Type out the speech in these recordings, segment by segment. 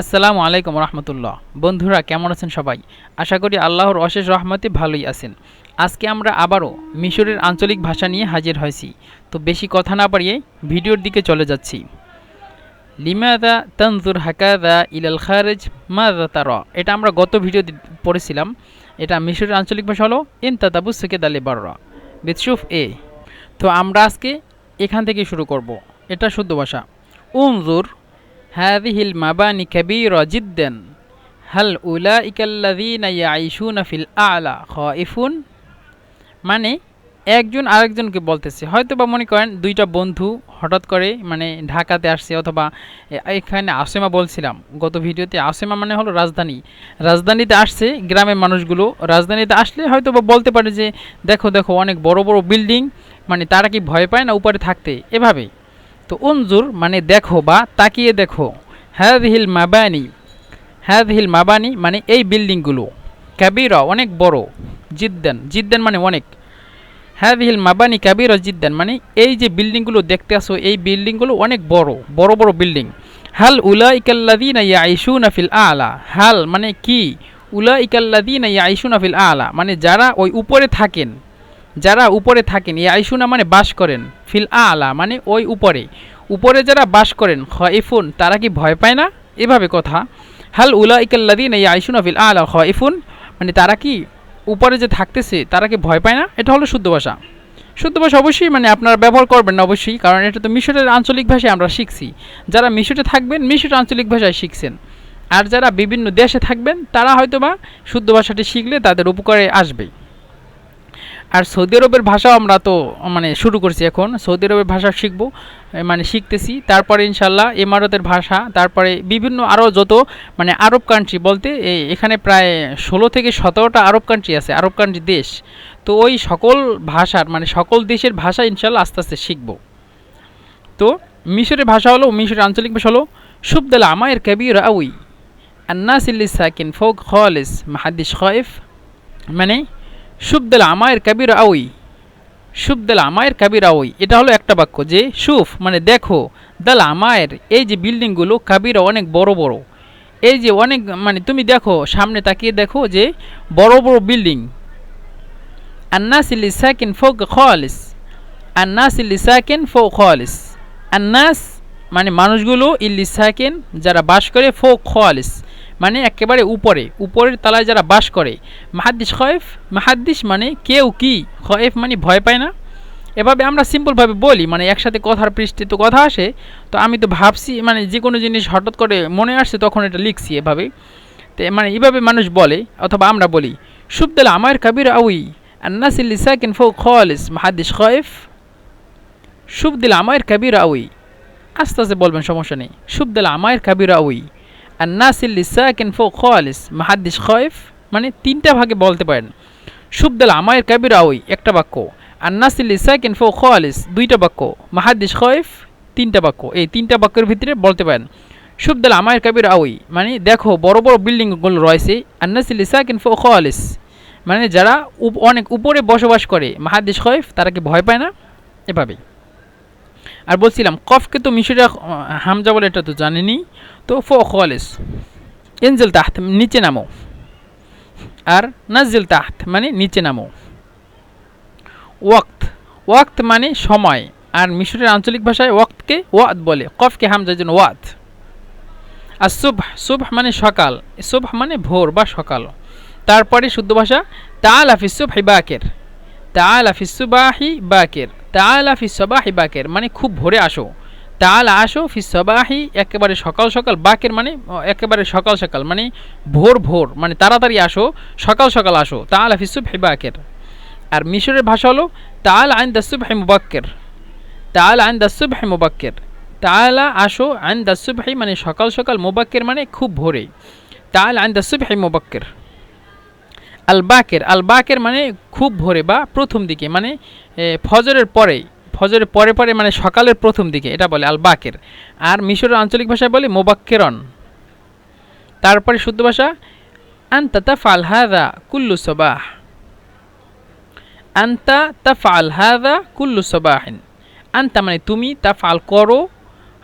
আসসালামু আলাইকুম রহমতুল্লাহ। বন্ধুরা, কেমন আছেন সবাই? আশা করি আল্লাহর অশেষ রহমতে ভালোই আছেন। আজকে আমরা আবারও মিশরের আঞ্চলিক ভাষা নিয়ে হাজির হয়েছি। তো বেশি কথা না বাড়িয়ে ভিডিওর দিকে চলে যাচ্ছি। লিমাদা তনজুর হাকাদা ইলাল খারেজ, মাদা তারা। এটা আমরা গত ভিডিও পড়েছিলাম। এটা মিশরের আঞ্চলিক ভাষা হলো ইন তাতাবু সেকেদ আলী বাররা বিৎসুফ এ। তো আমরা আজকে এখান থেকে শুরু করব। এটা শুদ্ধ ভাষা। উনজুর هذه المباني كبيرة جدا هل أولئك الذين يعيشون في الأعلى خائفون মানে একজন আরেকজনকে বলতেছে হয়তো বা মনে করেন দুইটা বন্ধু হঠাৎ করে মানে ঢাকাতে আসছে অথবা এ- এখানে আসেমা বলছিলাম গত ভিডিওতে আসেমা মানে হলো রাজধানী রাজধানীতে আসছে গ্রামের মানুষগুলো রাজধানীতে আসলে হয়তো বা বলতে পারে যে দেখো দেখো অনেক বড় বড় বিল্ডিং মানে তারা কি ভয় পায় না উপরে থাকতে এভাবে তো উনজুর মানে দেখো বা তাকিয়ে দেখো। হ্যাদহিল মাবানি হ্যাদহিল মাবানি মানে এই বিল্ডিংগুলো। কাবিরা অনেক বড়, জিদ্দান জিদ্দান মানে অনেক। হ্যাদহিল মাবানি, কাবিরা, জিদ্দান মানে এই যে বিল্ডিংগুলো দেখতে আসো, এই বিল্ডিংগুলো অনেক বড় বড় বড় বিল্ডিং। হাল উলা ইকাল্লাদিনা ইয়াইশুনা ফিল আলা, হাল মানে কি? উলা ইকাল্লাদিনা ইয়াইশুনা ফিল আলা মানে যারা ওই উপরে থাকেন যারা উপরে থাকেন, এই আইসুনা মানে বাস করেন, ফিল আ আলা মানে ওই উপরে। উপরে যারা বাস করেন খয়ফুন তারা কি ভয় পায় না? এভাবে কথা। হাল উলা ইকাল্লাদিন এই আইসুনা ফিল আলা খয়ফুন মানে তারা কি উপরে যে থাকতেছে, তারা কি ভয় পায় না? এটা হলো শুদ্ধ ভাষা। শুদ্ধ ভাষা অবশ্যই মানে আপনারা ব্যবহার করবেন না অবশ্যই, কারণ এটা তো মিশরের আঞ্চলিক ভাষায় আমরা শিখছি। যারা মিশরে থাকবেন মিশরের আঞ্চলিক ভাষায় শিখছেন। আর যারা বিভিন্ন দেশে থাকবেন, তারা হয়তোবা শুদ্ধ ভাষাটি শিখলে তাদের উপকারে আসবে আর সৌদি আরবের ভাষাও আমরা তো মানে শুরু করছি এখন। সৌদি আরবের ভাষা শিখব মানে শিখতেছি। তারপরে ইনশাল্লাহ ইমারতের ভাষা, তারপরে বিভিন্ন আরও যত মানে আরব কান্ট্রি বলতে এখানে প্রায় ষোলো থেকে সতেরোটা আরব কান্ট্রি আছে, আরব কান্ট্রি দেশ। তো ওই সকল ভাষার মানে সকল দেশের ভাষা ইনশাল্লাহ আস্তে আস্তে শিখব। তো মিশরের ভাষা হলো, মিশরের আঞ্চলিক ভাষা হলো, সুবদাল আমায়ের কবির আউই আন্নাস ইল্লি সাকিন ফোক খলিস, মাহাদিস খয়েফ মানে সুবদাল আমায়ের কাবির আউই সুবদাল আমায়ের কাবির আউই এটা হলো একটা বাক্য যে সুফ মানে দেখো, দাল আমায়ের, এই যে বিল্ডিংগুলো কাবিরা অনেক বড় বড়। এই যে অনেক মানে তুমি দেখো, সামনে তাকিয়ে দেখো যে বড় বড় বিল্ডিং। আন্নাস ইল্লি সাকিন ফোক খলিস। আন্নাস ইল্লি সাকিন ফো খলিস। আন্নাস মানে মানুষগুলো ইল্লি সাকিন যারা বাস করে ফো খলিস। মানে একেবারে উপরে, উপরের তলায় যারা বাস করে। মাহাদ্দিস খয়েফ, মাহাদ্দিস মানে কেউ কি? খয়েফ মানে ভয় পায় না? এভাবে আমরা সিম্পলভাবে বলি মানে একসাথে কথার পৃষ্ঠে তো কথা আসে, তো আমি তো ভাবছি মানে যে কোনো জিনিস হঠাৎ করে মনে আসছে তখন এটা লিখছি এভাবে। তো মানে এভাবে মানুষ বলে, অথবা আমরা বলি, সুবদাল আমার কাবির আউই আন্নাসিল সাকিন ফো খলিস মাহাদ্দিস খয়েফ, সুবদিল আমায়ের কাবির আউই। আস্তে আস্তে বলবেন, সমস্যা নেই। সুবদাল আমায়ের কাবির আউই। আন্নাসিল সাকিন ফো খলিস মাহাদ্দিস খয়েফ মানে তিনটা ভাগে বলতে পারেন। সুবদাল আমায়ের কাবির আউই একটা বাক্য। আর আন্নাসিল সাকিন ফো খলিস দুইটা বাক্য। মাহাদ্দিস খয়েফ তিনটা বাক্য। এই তিনটা বাক্যের ভিতরে বলতে পারেন। সুবদাল আমায়ের কাবির আউই মানে দেখো বড় বড় বিল্ডিংগুলো রয়েছে। আর আন্নাসিল সাকিন ফো খলিস মানে যারা অনেক উপরে বসবাস করে। মাহাদ্দিস খয়েফ তারা কি ভয় পায় না? এভাবেই। আর বলছিলাম, কফকে তো মিশরে হামজা বলে এটা তো জানেনি। তো ফো খলিস এনজেল তাহত, নিচে নামো। আর নাজিল তাহত মানে নিচে নামো। ওয়াক্ত ওয়াক্ত মানে সময়। আর মিশরের আঞ্চলিক ভাষায় ওয়াক্তকে ওয়াত বলে, কফকে হামজার জন্য ওয়াত আর সুবহ সুবহ মানে সকাল, সুবহ মানে ভোর বা সকাল। তারপরে শুদ্ধ ভাষা তাল আফিস সুবহি বাকের তাল আফিস সুবাহি বাকের। তাল আফিস সবাহি বাকের মানে খুব ভোরে আসো। তাল আসো ফিস সবাহি, একেবারে সকাল সকাল, বাকের মানে একেবারে সকাল সকাল মানে ভোর ভোর মানে তাড়াতাড়ি আসো, সকাল সকাল আসো তাল আফিস সুবহি বাকের। আর মিশরের ভাষা হলো তাল আইন দাসুবহি মুবাক্কের। তাল আইন দাসুবহি মুবাক্কের। তালা আসো আইন দাসুবহি মানে সকাল সকাল, মুবাক্কের মানে খুব ভোরে তাল আইন দাসুবহি মুবাক্কের। আল বাকের আল বাকের মানে খুব ভোরে বা প্রথম দিকে মানে ফজরের পরে ফজরের পরে পরে মানে সকালের প্রথম দিকে, এটা বলে আল বাকের আর মিশরের আঞ্চলিক ভাষায় বলে মোবাক্কেরন। তারপরে শুদ্ধ ভাষা, আন্তা তাফাল হাদা কুল্লু সবাহ। আন্তা তাফাল হাদা কুল্লু সবাহিন আন্তা মানে তুমি তা ফাল করো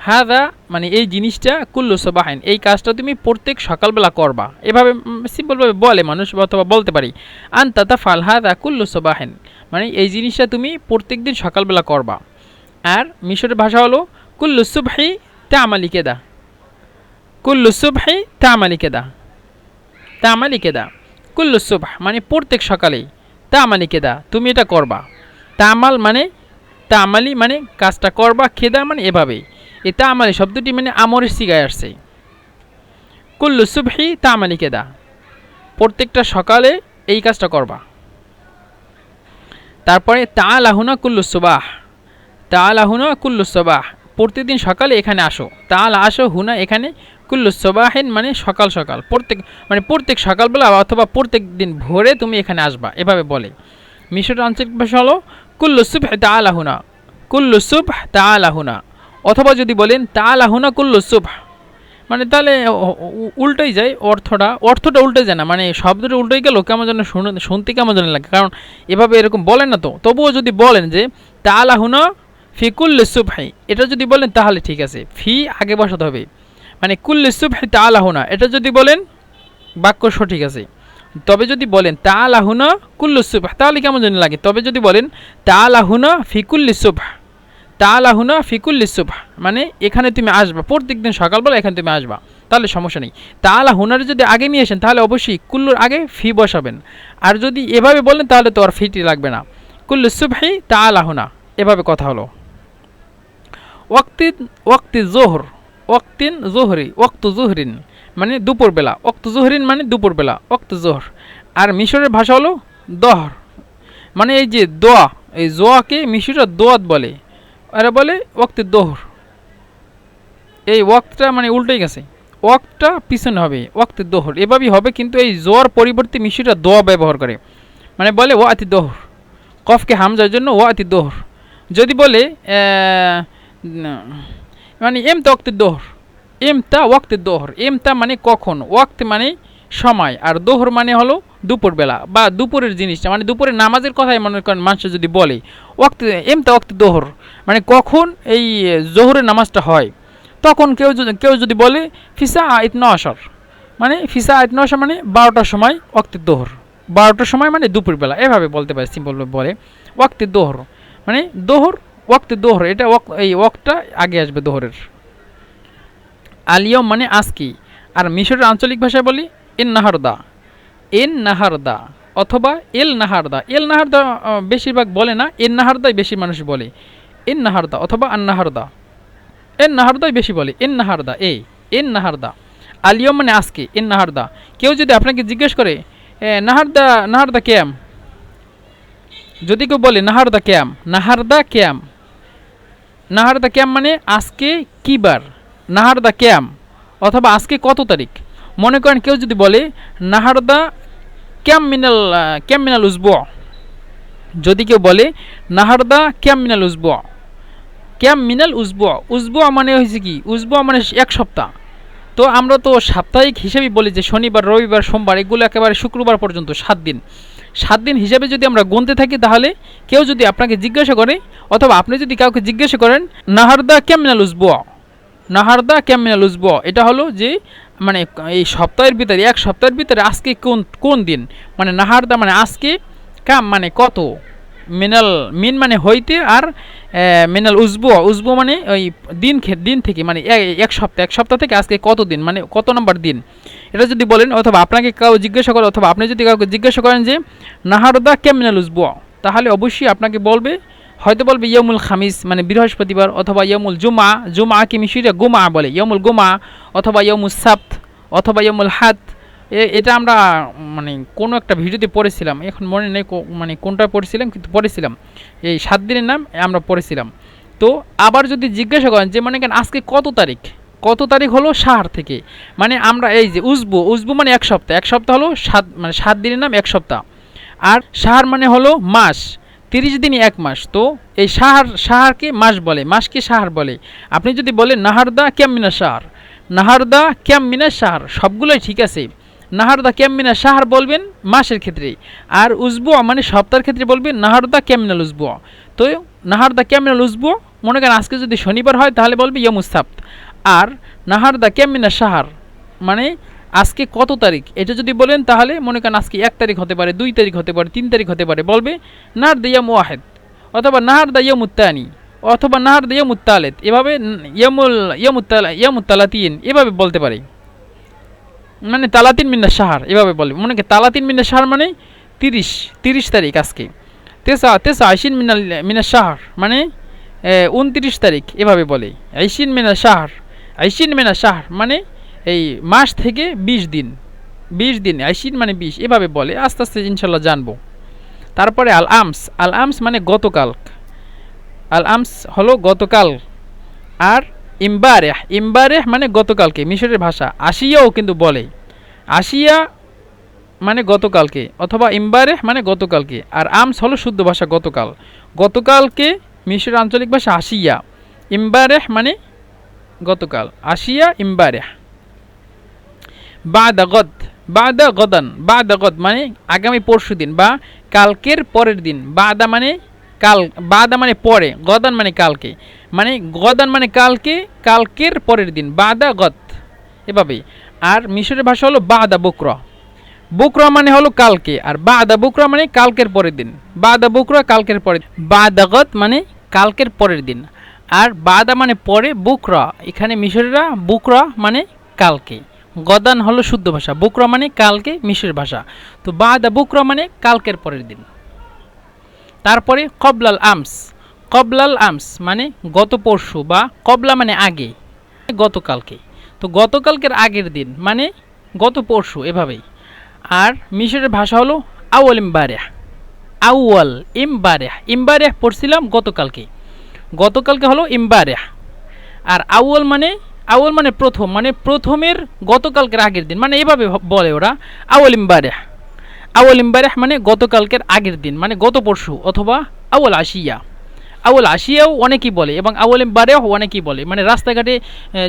হাদা মানে এই জিনিসটা, কুল্লু সবাহেন, এই কাজটা তুমি প্রত্যেক সকালবেলা করবা। এভাবে সিম্পলভাবে বলে মানুষ, অথবা বলতে পারি, আন্তা তা ফাল হাদা কুল্লু সবাহেন মানে এই জিনিসটা তুমি প্রত্যেক দিন সকালবেলা করবা। আর মিশরের ভাষা হলো, কুল্লু সুবহি তা আমালি কেদা। কুল্লু সুবহি তা আমালি কেদা। তা আমালি কেদা। কুল্লু সুবহ মানে প্রত্যেক সকালেই, তা আমালি কেদা, তুমি এটা করবা। তা আমাল মানে তা আমালি মানে কাজটা করবা খেদা মানে এভাবেই। এই তা আমালি শব্দটি মানে আমরের সিগায় আসছে। কুল্লু সুবহি তা আমালি কেদা। প্রত্যেকটা সকালে এই কাজটা করবা। তারপরে তা লাহুনা কুল্লু সুবাহ। তা লাহুনা কুল্লু সুবাহ। প্রতিদিন সকালে এখানে আসো। তাল আসো, হুনা এখানে। কুল্লু সবাহেন মানে সকাল সকাল। প্রত্যেক মানে প্রত্যেক সকালবেলা অথবা প্রত্যেক দিন ভোরে তুমি এখানে আসবা। এভাবে বলে। মিশর আঞ্চলিক ভাষা হলো কুল্লু সুবহ তাল আহুনা কুল্লু সুবহ তাল আহুনা অথবা যদি বলেন তাল আহুনা কুল্লু সুবহ। মানে তাহলে উ- উ- যায় অর্থটা। অর্থটা উল্টে যায় না মানে শব্দটা উল্টোই গেল কেমন যেন শুনে, শুনতে কেমন যেন লাগে। কারণ এভাবে এরকম বলেন না তো। তবুও যদি বলেন যে তাল আহুনা ফি কুল্লি সুবহাই এটা যদি বলেন তাহলে ঠিক আছে। ফি আগে বসাতে হবে। মানে কুল্লি সুবহাই তাল আহুনা এটা যদি বলেন, বাক্য সঠিক আছে। তবে যদি বলেন তাল আহুনা কুল্লু সুবহ, তাহলে কেমন যেন লাগে। তবে যদি বলেন তাল আহুনা ফি কুল্লি সুবহ। তাল আহুনা ফিকুল্লি সুবহ। মানে এখানে তুমি আসবা প্রত্যেক দিন সকালবেলা এখানে তুমি আসবা, তাহলে সমস্যা নেই। তাল হুনার যদি আগে নিয়ে আসেন, তাহলে অবশ্যই কুল্লুর আগে ফি বসাবেন। আর যদি এভাবে বলেন, তাহলে তো আর ফিটি লাগবে না। কুল্লু সুবহি তাল আহুনা এভাবে কথা হলো। ওয়াক্তিন ওয়াক্তি জোহর, ওয়াক্তিন জোহরি, ওয়াক্তু জোহরিন মানে দুপুরবেলা। ওক্ত জোহরিন মানে দুপুরবেলা ওক্ত জোহর। আর মিশরের ভাষা হলো দহর। মানে এই যে দোয়া, এই জোয়াকে মিশরের দোয়াত বলে। এরা বলে ওয়াক্তের দোহর। এই ওয়াক্তটা মানে উল্টেই গেছে। ওয়াক্তটা পিছনে হবে, ওয়াক্তের দোহর। এভাবেই হবে, কিন্তু এই জোয়ার পরিবর্তে মিশিরা দোয়া ব্যবহার করে। মানে বলে ও আতি দোহর। কফকে হামজার জন্য ও আতি দোহর। যদি বলে মানে এম তা ওয়াক্তের দোহর। এম তা ওয়াক্তের দোহর। এম তা মানে কখন? ওয়াক্ত মানে সময়। আর দোহর মানে হলো দুপুরবেলা বা দুপুরের জিনিসটা মানে দুপুরের নামাজের কথাই মনে করেন মানুষ যদি বলে, ওয়াক্ত এম তা ওয়াক্ত দোহর মানে কখন এই জোহরের নামাজটা হয়, তখন কেউ যদি কেউ যদি বলে ফিসা আইত নশর মানে ফিসা আইত নশর মানে বারোটার সময় ওয়াক্তের দোহর, বারোটার সময় মানে দুপুরবেলা, এভাবে বলতে পারে সিম্পল বলে ওয়াক্তের দোহর মানে দোহর ওয়াক্তের দোহর, এটা এই ওয়াক্তটা আগে আসবে দোহরের। আলিয়ম মানে আজকি আর মিশরের আঞ্চলিক ভাষায় বলি এন নাহারদা এন নাহারদা অথবা এল নাহারদা। এল নাহারদা বেশিরভাগ বলে না, এন নাহারদাই বেশি মানুষ বলে। এন নাহারদা অথবা আন্নাহারদা এন নাহারদাই বেশি বলে, এন নাহারদা, এই, এন নাহারদা। আলিয়ম মানে আজকে, এন নাহারদা। কেউ যদি আপনাকে জিজ্ঞেস করে নাহারদা নাহারদা ক্যাম? যদি কেউ বলে, নাহারদা ক্যাম নাহারদা ক্যাম। নাহারদা ক্যাম মানে আজকে কী বার নাহারদা ক্যাম, অথবা আজকে কত তারিখ? মনে করেন কেউ যদি বলে, নাহারদা ক্যাম মিনাল ক্যাম মিনাল উজব যদি কেউ বলে, নাহারদা ক্যাম মিনাল উজব ক্যাম মিনাল উজব উজব মানে হয়েছে কি? উজব মানে এক সপ্তাহ। তো আমরা তো সাপ্তাহিক হিসেবে বলি যে শনিবার, রবিবার, সোমবার, এগুলো একেবারে শুক্রবার পর্যন্ত, সাত দিন। সাত দিন হিসাবে যদি আমরা গুনতে থাকি, তাহলে কেউ যদি আপনাকে জিজ্ঞাসা করে, অথবা আপনি যদি কাউকে জিজ্ঞাসা করেন, নাহারদা ক্যামিনাল উজব নাহারদা ক্যামিনাল উজব এটা হলো যে মানে এই সপ্তাহের ভিতরে, এক সপ্তাহের ভিতরে আজকে কোন কোন দিন? মানে নাহারদা মানে আজকে কাম মানে কত? মিনাল, মিন মানে হইতে আর মিনাল উজবু। উজবু মানে ওই দিন দিন থেকে মানে এক সপ্তাহ এক সপ্তাহ থেকে আজকে কত দিন? মানে কত নম্বর দিন? এটা যদি বলেন, অথবা আপনাকে কাউ জিজ্ঞাসা করে অথবা আপনি যদি কাউকে জিজ্ঞাসা করেন যে, নাহারদা কেমিনাল উজবু তাহলে অবশ্যই আপনাকে বলবে হয়তো বলবে ইয়মুল খামিস মানে বৃহস্পতিবার, অথবা ইয়মুল জুমা জুমা কি মিশিরা গুমা বলে, ইয়মুল গুমা, অথবা ইয়মুল সাপ্ত অথবা ইয়মুল হাত। এটা আমরা মানে কোনো একটা ভিডিওতে পড়েছিলাম, এখন মনে নেই মানে কোনটা পড়েছিলাম, কিন্তু পড়েছিলাম। এই সাত দিনের নাম আমরা পড়েছিলাম। তো আবার যদি জিজ্ঞাসা করেন যে মানে কেন আজকে কত তারিখ? কত তারিখ হলো সাহার থেকে? মানে আমরা এই যে উজবু উজবু মানে এক সপ্তাহ এক সপ্তাহ হলো সাত মানে সাত দিনের নাম এক সপ্তাহ। আর সাহার মানে হলো মাস। তিরিশ দিনই এক মাস। তো এই সাহার, সাহারকে মাস বলে, মাসকে সাহার বলে। আপনি যদি বলেন, নাহারদা ক্যামিনা সাহার? নাহারদা ক্যামিনা সাহার? সবগুলোই ঠিক আছে। নাহারদা ক্যামিনা সাহার বলবেন মাসের ক্ষেত্রে। আর উজবুয়া মানে সপ্তাহের ক্ষেত্রে বলবেন, নাহারদা ক্যামিনাল উজবুয়া। তো নাহারদা ক্যামিনাল উজবু মনে করেন আজকে যদি শনিবার হয়, তাহলে বলবে ইয়মুসাপ্ত আর নাহার দা কেমিনা সাহার মানে আজকে কত তারিখ? এটা যদি বলেন তাহলে মনে করেন আজকে এক তারিখ হতে পারে, দুই তারিখ হতে পারে, তিন তারিখ হতে পারে। বলবে, নাহার দা ইয়াম ওয়াহেদ অথবা নাহার দা ইয়মুত্তানি অথবা নাহার দা ইয়মুত্তালেত এভাবে ইয়মুল ইয়মুত্তালা ইয়মুত্তালাতিন এভাবে বলতে পারে। মানে তালাতিন মিন্না সাহার এভাবে বলে মনে করেন তালাতিন মিন্না সাহার মানে তিরিশ তিরিশ তারিখ আজকে। তেসা তেসা আইসিন মিনাল মিনা শাহর মানে উনত্রিশ তারিখ, এভাবে বলে। আইসিন মিনা শাহর আইসিন মিনা শাহর মানে এই মাস থেকে বিশ দিন বিশ দিন, আইসিন মানে বিশ, এভাবে বলে, আস্তে আস্তে ইনশাল্লাহ জানব। তারপরে আল আমস আল আমস মানে গতকাল আল আমস হলো গতকাল, আর ইম্বারেহ ইম্বারেহ মানে গতকালকে, মিশরের ভাষা, আসিয়াও কিন্তু বলে। আসিয়া মানে গতকালকে, অথবা ইম্বারেহ মানে গতকালকে, আর আমস হলো শুদ্ধ ভাষা গতকাল। গতকালকে মিশরের আঞ্চলিক ভাষা আসিয়া, ইম্বারেহ মানে গতকাল, আসিয়া, ইম্বারেহ। বাদা গদ, বাদা গদান, বাদা গদ মানে আগামী পরশু দিন বা কালকের পরের দিন। বাদা মানে কাল, বাদা মানে পরে, গদান মানে কালকে। মানে গদান মানে কালকে, কালকের পরের দিন, বাদা গদ। এভাবেই। আর মিশরের ভাষা হলো বাদা বকরা। বুকরা মানে হলো কালকে, আর বাদা বুকরা মানে কালকের পরের দিন। বাদা বুকরা কালকের পরের বাদাগত মানে কালকের পরের দিন। আর বাদা মানে পরে বুকরা। এখানে মিশরেরা বুকরা মানে কালকে। গদান হলো শুদ্ধ ভাষা, বুকরা মানে কালকে মিশরের ভাষা। তো বাদা বুকরা মানে কালকের পরের দিন। তারপরে কবলাল আমস কবলাল আমস মানে গত পরশু বা কবলা মানে আগে গতকালকে তো গতকালকের আগের দিন মানে গত পরশু এভাবেই। আর মিশরের ভাষা হলো আউয়াল ইমবারেহ আউয়াল ইমবারেহ। ইমবারেহ পড়ছিলাম গতকালকে গতকালকে হলো ইমবারেহ। আর আউয়াল মানে আউয়াল মানে প্রথম মানে প্রথমের গতকালকের আগের দিন মানে এভাবে বলে ওরা। আউয়াল ইমবারেহ। আউয়াল ইমবারেহ মানে গতকালকের আগের দিন মানে গত পরশু অথবা আউয়াল আশিয়া। আউল আসিয়াও অনেকেই বলে এবং আউল বারেও অনেকেই বলে। মানে রাস্তাঘাটে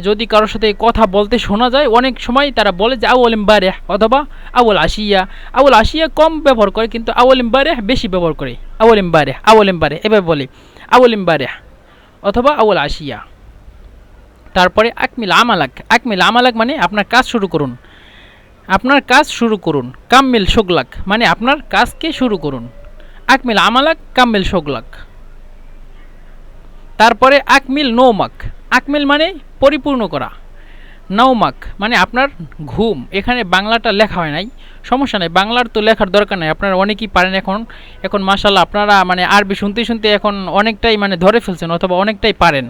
যদি কারোর সাথে কথা বলতে শোনা যায়, অনেক সময় তারা বলে যে আউল বারে অথবা আউল আসিয়া আউল আসিয়া কম ব্যবহার করে, কিন্তু আউল বারে বেশি ব্যবহার করে। আউল বারে আউল বারে এভাবে বলে। আউল বারে অথবা আউল আশিয়া। তারপরে আকমিল আমালাক আকমিল আমালাক মানে আপনার কাজ শুরু করুন। আপনার কাজ শুরু করুন কাম্মিল শোগলাক মানে আপনার কাজকে শুরু করুন। আকমিল আমালাক কাম্মিল শোগলাক। তারপরে আকমিল নৌমাক আকমিল মানে পরিপূর্ণ করা। নৌমাক মানে আপনার ঘুম, এখানে বাংলাটা লেখা হয় নাই, সমস্যা নাই, বাংলার তো লেখার দরকার নাই, আপনারা অনেকেই পারেন এখন এখন মাসাল্লাহ আপনারা মানে আরবি শুনতে শুনতে এখন অনেকটাই মানে ধরে ফেলছেন অথবা অনেকটাই পারেন।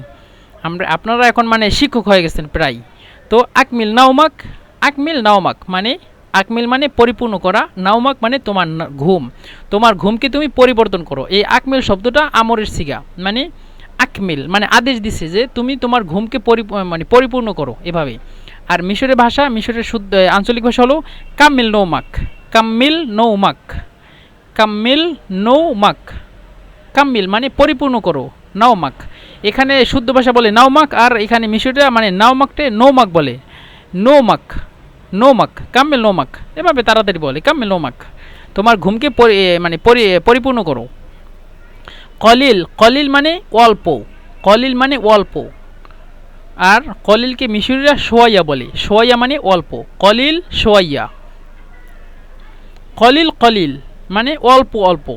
আমরা, আপনারা এখন মানে শিক্ষক হয়ে গেছেন প্রায়। তো আকমিল নাওমাক আকমিল নাওমাক মানে আকমিল মানে পরিপূর্ণ করা, নাওমাক মানে তোমার ঘুম। তোমার ঘুমকে তুমি পরিবর্তন করো। এই আকমিল শব্দটা আমরের সিগা মানে আকমিল মানে আদেশ দিছে যে তুমি তোমার ঘুমকে পরি মানে পরিপূর্ণ করো এভাবে। আর মিশরের ভাষা, মিশরের শুদ্ধ আঞ্চলিক ভাষা হলো কামিল নৌমাক কামিল নৌমাক কামিল নৌমাক কামিল মানে পরিপূর্ণ করো, নাওমাক। এখানে শুদ্ধ ভাষা বলে নাওমাক, আর এখানে মিশরীরা মানে নাওমাকটে নৌমাক বলে। নৌমাক নৌমাক কামিল নৌমাক। এভাবে তাড়াতাড়ি বলে কামিল নৌমাক। তোমার ঘুমকে মানে পরি পরিপূর্ণ করো। কলিল কলিল মানে অল্প। কলিল মানে অল্প। আর কলিলকে মিশরীরা সোয়াইয়া বলে। সোয়াইয়া মানে অল্প। কলিল, সোয়াইয়া। কলিল কলিল মানে অল্প অল্প।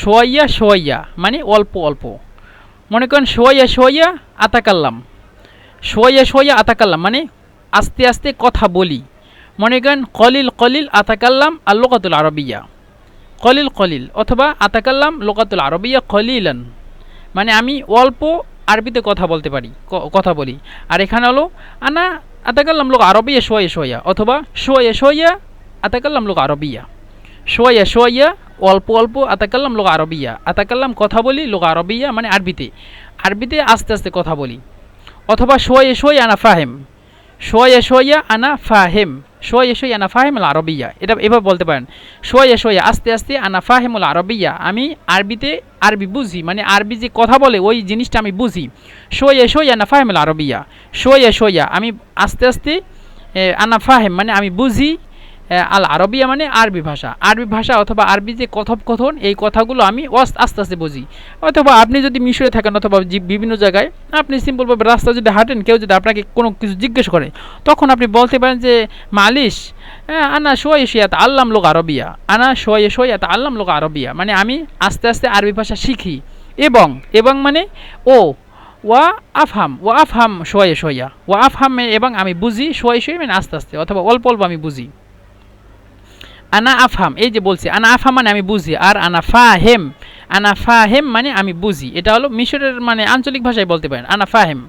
সোয়াইয়া সোয়াইয়া মানে অল্প অল্প। মনে করেন সোয়াইয়া সোয়াইয়া আতাকাল্লাম। সোয়াইয়া সোয়াইয়া আতাকাল্লাম মানে আস্তে আস্তে কথা বলি। মনে করেন কলিল কলিল, আতাকাল্লাম, আর লোকাতুল আরবিয়া। কলিল কলিল, অথবা আতাকাল্লাম, লোকাতুল আরবিয়া, কলিলান। মানে আমি অল্প আরবিতে কথা বলতে পারি কথা বলি। আর এখানে হলো আনা আতাকাল্লাম লোক আরবিয়া সোয়া শোয়া, অথবা সোয়া সোয়া আতাকাল্লাম লোক আরবিয়া। সোয়া সোয়া অল্প অল্প আতাকাল্লাম লোক আরবিয়া। আতাকাল্লাম কথা বলি, লোক আরবিয়া মানে আরবিতে। আরবিতে আস্তে আস্তে কথা বলি। অথবা সোয়া সোয়া আনা ফাহেম। সোয়া সোয়া আনা ফাহেম। সোয়া সোয়া আনা ফাহেমুল আরবিয়া। এটা এভাবে বলতে পারেন। সোয়া সোয়া আস্তে আস্তে আনা ফাহেম আল আরবিয়া। আমি আরবিতে আরবি বুঝি মানে আরবি যে কথা বলে ওই জিনিসটা আমি বুঝি। সোয়া সোয়া আনা ফাহেম আল আরবিয়া। সোয়া সোয়া আমি আস্তে আস্তে আনা ফাহেম মানে আমি বুঝি আল আরবিয়া মানে আরবি ভাষা। আরবি ভাষা অথবা আরবি যে কথোপকথন এই কথাগুলো আমি আস্তে আস্তে বুঝি। অথবা আপনি যদি মিশরে থাকেন অথবা বিভিন্ন জায়গায় আপনি সিম্পলভাবে রাস্তা যদি হাঁটেন কেউ যদি আপনাকে কোনো কিছু জিজ্ঞেস করে তখন আপনি বলতে পারেন যে মালিশ হ্যাঁ, আনা শোয়ে শিয়াত আল্লাম লোক আরবিয়া আনা শোয়ে শোয়াত আল্লাম লোক আরবিয়া। মানে আমি আস্তে আস্তে আরবি ভাষা শিখি। এবং এবং মানে ও ওয়া আফহাম ওয়া আফহাম শোয়ে শোয়া ওয়া আফহাম এবং আমি বুঝি শোয়ে শোয়ে মানে আস্তে আস্তে অথবা অল্প অল্প আমি বুঝি। আনা আফহাম, এই যে বলছি, আনা আফহাম মানে আমি বুঝি, আর আনা ফাহেম আনা ফাহেম মানে আমি বুঝি, এটা হলো মিশরের মানে আঞ্চলিক ভাষায় বলতে পারেন, আনা ফাহেম।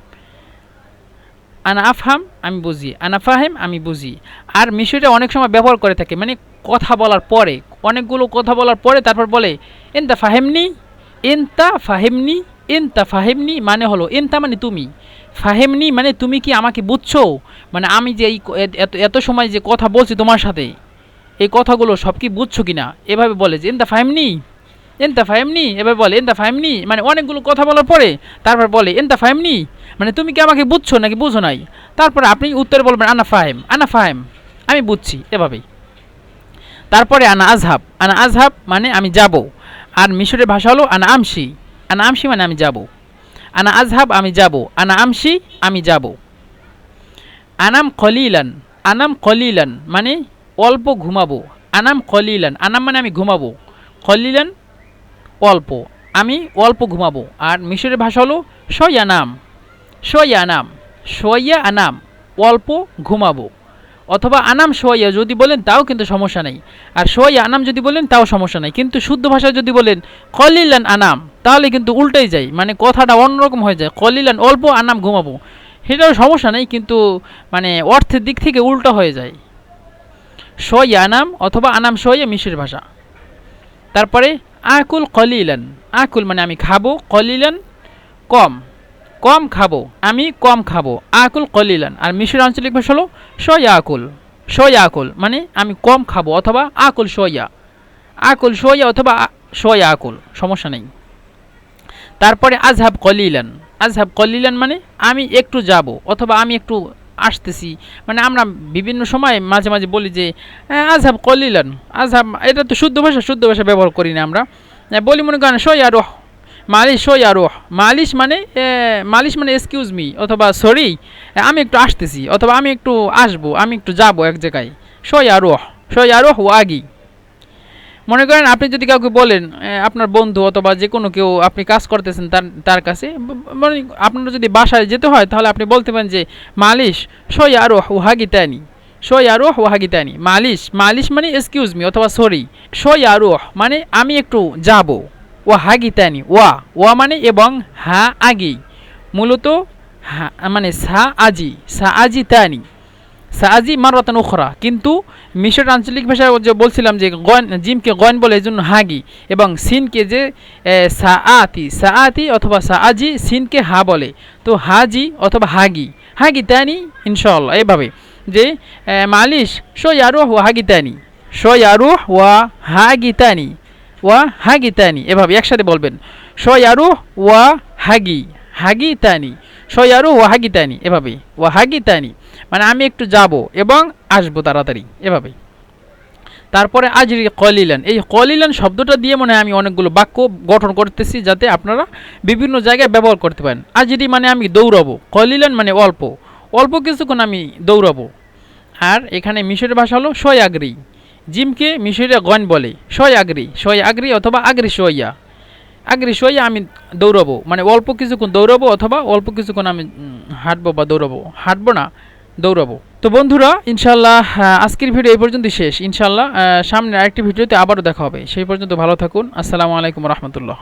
আনা আফহাম, আমি বুঝি, আনা ফাহেম, আমি বুঝি। আর মিশরে অনেক সময় ব্যবহার করে থাকে মানে কথা বলার পরে, অনেকগুলো কথা বলার পরে তারপর বলে, এনতা ফাহেমনি এনতা ফাহেমনি এনতা ফাহেমনি মানে হলো, এনতা মানে তুমি, ফাহেমনি মানে তুমি কি আমাকে বুঝছ? মানে আমি যে এই এত- সময় যে কথা বলছি তোমার সাথে। এই কথাগুলো সব কি বুঝছ কি না এভাবে বলে যে, এনতা ফাহেমনি এনতা ফাহেমনি এভাবে বলে, এনতা ফাহেমনি মানে অনেকগুলো কথা বলার পরে তারপর বলে, এনতা ফাহেমনি মানে তুমি কি আমাকে বুঝছ নাকি বুঝো নাই? তারপরে আপনি উত্তরে বলবেন, আনা ফাহেম আনা ফাহেম আমি বুঝছি এভাবেই। তারপরে, আনা আজহাব। আনা আজহাব মানে আমি যাব। আর মিশরের ভাষা হলো, আনা আমসি আনা আমসি মানে আমি যাব। আনা আজহাব, আমি যাব। আনা আমসি আমি যাব। আনাম কলিলান আনাম কলিলান মানে অল্প ঘুমাবো। আনাম কলিলান আনাম মানে আমি ঘুমাবো। কলিলান অল্প। আমি অল্প ঘুমাবো। আর মিশরের ভাষা হলো সয়া নাম সয়া নাম আনাম অল্প ঘুমাবো। অথবা আনাম সোয়া যদি বলেন তাও কিন্তু সমস্যা নেই। আর সোয়া আনাম যদি বলেন তাও সমস্যা নেই। কিন্তু শুদ্ধ ভাষায় যদি বলেন কলিলান আনাম, তাহলে কিন্তু উল্টাই যায়। মানে কথাটা অন্যরকম হয়ে যায়। কলিলান অল্প, আনাম, ঘুমাবো। সেটাও সমস্যা নেই, কিন্তু মানে অর্থের দিক থেকে উল্টো হয়ে যায়। সোয়া আনাম অথবা আনাম সোয়া মিশের ভাষা। তারপরে আকুল কলিলান। আকুল মানে আমি খাব, কলিলান, কম। কম খাব, আমি কম খাব। আকুল কলিলান। আর মিশর আঞ্চলিক ভাষা হলো সয়া আকুল। সয়া আকুল মানে আমি কম খাব অথবা আকুল সয়া আকুল সয়া অথবা সয়া আকুল, সমস্যা নেই। তারপরে আজহাব কলিলান। আজহাব কলিলান মানে আমি একটু যাব অথবা আমি একটু আসতেছি। মানে আমরা বিভিন্ন সময় মাঝে মাঝে বলি যে "হ্যাঁ, আজহাব কলিলান। আজহাব এটা তো শুদ্ধ ভাষা শুদ্ধ ভাষা ব্যবহার করি না আমরা। বলি মনে করেন সই আরোহ মালিশ সই আরোহ মালিশ মানে মালিশ মানে এক্সকিউজ মি অথবা সরি আমি একটু আসতেছি অথবা আমি একটু আসব আমি একটু যাব এক জায়গায়। সই আরোহ সই আরোহ ও আগি। মনে করেন আপনি যদি কাউকে বলেন আপনার বন্ধু অথবা যে কোনো কেউ আপনি কাজ করতেছেন তার তার কাছে মানে আপনার যদি বাসায় যেতে হয়, তাহলে আপনি বলতে পারেন যে, মালিশ, সই আরও ওহাগিতানি সই আরও ওহাগিতানি মালিশ মালিশ মানে এক্সকিউজ মি অথবা সরি সই আরও মানে আমি একটু যাব ও হাগিতানি, ওয়া ওয়া মানে এবং হা আগেই মূলত হা মানে সা আজি সা আজি তানি সাজি মারতান উখরা। কিন্তু মিশর আঞ্চলিক ভাষায় যে বলছিলাম যে গন জিমকে গন বলে এই জন্য হাগি এবং সিনকে যে এ, সাআতি সাআতি অথবা সাআজি সিনকে হা বলে। তো হাজি অথবা হাগি। হাগি তানি ইনশাল্লাহ এভাবে যে মালিশ শোয়ারুহ ওয়া হাগি তানি। শোয়ারুহ ওয়া হাগি তানি। ওয়া হাগি তানি। এভাবে একসাথে বলবেন। শোয়ারুহ ওয়া হাগি। হাগি তানি। শোয়ারু ওয়া হাগি তানি। এভাবে। ওয়া হাগি তানি। মানে আমি একটু যাব এবং আসব তাড়াতাড়ি, এভাবেই। তারপরে আজরি কলিলান, এই কলিলান শব্দটা দিয়ে মনে হয় আমি অনেকগুলো বাক্য গঠন করতেছি যাতে আপনারা বিভিন্ন জায়গায় ব্যবহার করতে পারেন। আজরি মানে আমি দৌড়াবো, কলিলান মানে অল্প অল্প কিছুক্ষণ আমি দৌড়াবো। আর এখানে মিশরের ভাষা হলো শয় আগ্রি জিমকে মিশরে গন বলে শয় আগ্রি শয় আগ্রি অথবা আগ্রি সইয়া আগ্রি সইয়া আমি দৌড়াবো মানে অল্প কিছুক্ষণ দৌড়াবো অথবা অল্প কিছুক্ষণ আমি হাঁটবো বা দৌড়াবো। হাঁটবো না দৌড়াবো। তো বন্ধুরা ইনশাল্লাহ আজকের ভিডিও এই পর্যন্ত শেষ। ইনশাল্লাহ সামনে আরেকটি ভিডিওতে আবারও দেখা হবে। সেই পর্যন্ত ভালো থাকুন। আসসালামু আলাইকুম রহমতুল্লাহ।